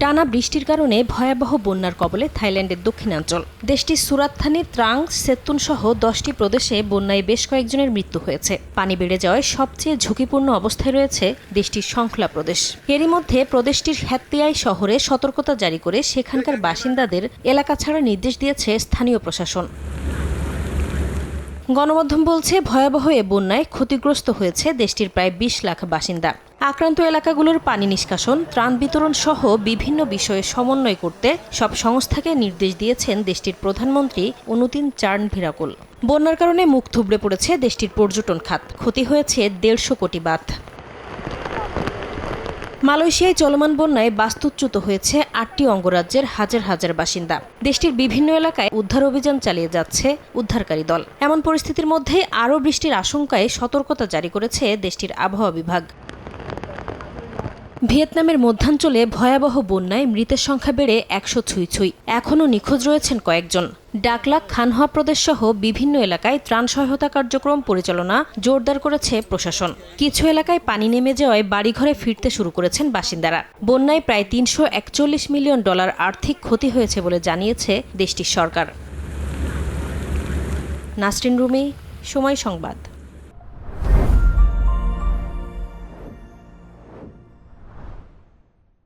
টানা বৃষ্টির কারণে ভয়াবহ বন্যার কবলে থাইল্যান্ডের দক্ষিণাঞ্চল। দেশটির সুরাতথানি ত্রাং সেতুন সহ দশটি প্রদেশে বন্যায় বেশ কয়েকজনের মৃত্যু হয়েছে। পানি বেড়ে যাওয়ায় সবচেয়ে ঝুঁকিপূর্ণ অবস্থায় রয়েছে দেশটির সংখ্লা প্রদেশ। এরই মধ্যে প্রদেশটির হ্যাতিয়াই শহরে সতর্কতা জারি করে সেখানকার বাসিন্দাদের এলাকা ছাড়া নির্দেশ দিয়েছে স্থানীয় প্রশাসন। গণমাধ্যম বলছে, ভয়াবহ এ বন্যায় ক্ষতিগ্রস্ত হয়েছে দেশটির প্রায় বিশ লাখ বাসিন্দা। আক্রান্ত এলাকাগুলোর পানি নিষ্কাশন, ত্রাণ বিতরণ সহ বিভিন্ন বিষয়ে সমন্বয় করতে সব সংস্থাকে নির্দেশ দিয়েছেন দেশটির প্রধানমন্ত্রী অনুতিন চার্ন ভিরাকুল বন্যার কারণে মুখ থুবড়ে পড়েছে দেশটির পর্যটন খাত। ক্ষতি হয়েছে দেড়শো কোটি বাথ মালয়েশিয়ায় চলমান বন্যায় বাস্তুচ্যুত হয়েছে আটটি অঙ্গরাজ্যের হাজার হাজার বাসিন্দা। দেশটির বিভিন্ন এলাকায় উদ্ধার অভিযান চালিয়ে যাচ্ছে উদ্ধারকারী দল। এমন পরিস্থিতির মধ্যে আরও বৃষ্টির আশঙ্কায় সতর্কতা জারি করেছে দেশটির আবহাওয়া বিভাগ। ভিয়েতনামের মধ্যাঞ্চলে ভয়াবহ বন্যায় মৃতের সংখ্যা বেড়ে একশো ছুঁই ছুঁই। এখনও নিখোঁজ রয়েছেন কয়েকজন। ডাকলাক খানহা প্রদেশ সহ বিভিন্ন এলাকায় ত্রাণ সহায়তা কার্যক্রম পরিচালনা জোরদার করেছে প্রশাসন। কিছু এলাকায় পানি নেমে যাওয়ায় বাড়িঘরে ফিরতে শুরু করেছেন বাসিন্দারা। বন্যায় প্রায় তিনশো একচল্লিশ মিলিয়ন ডলার আর্থিক ক্ষতি হয়েছে বলে জানিয়েছে দেশটির সরকার। নাসরিন রুমি, সময় সংবাদ।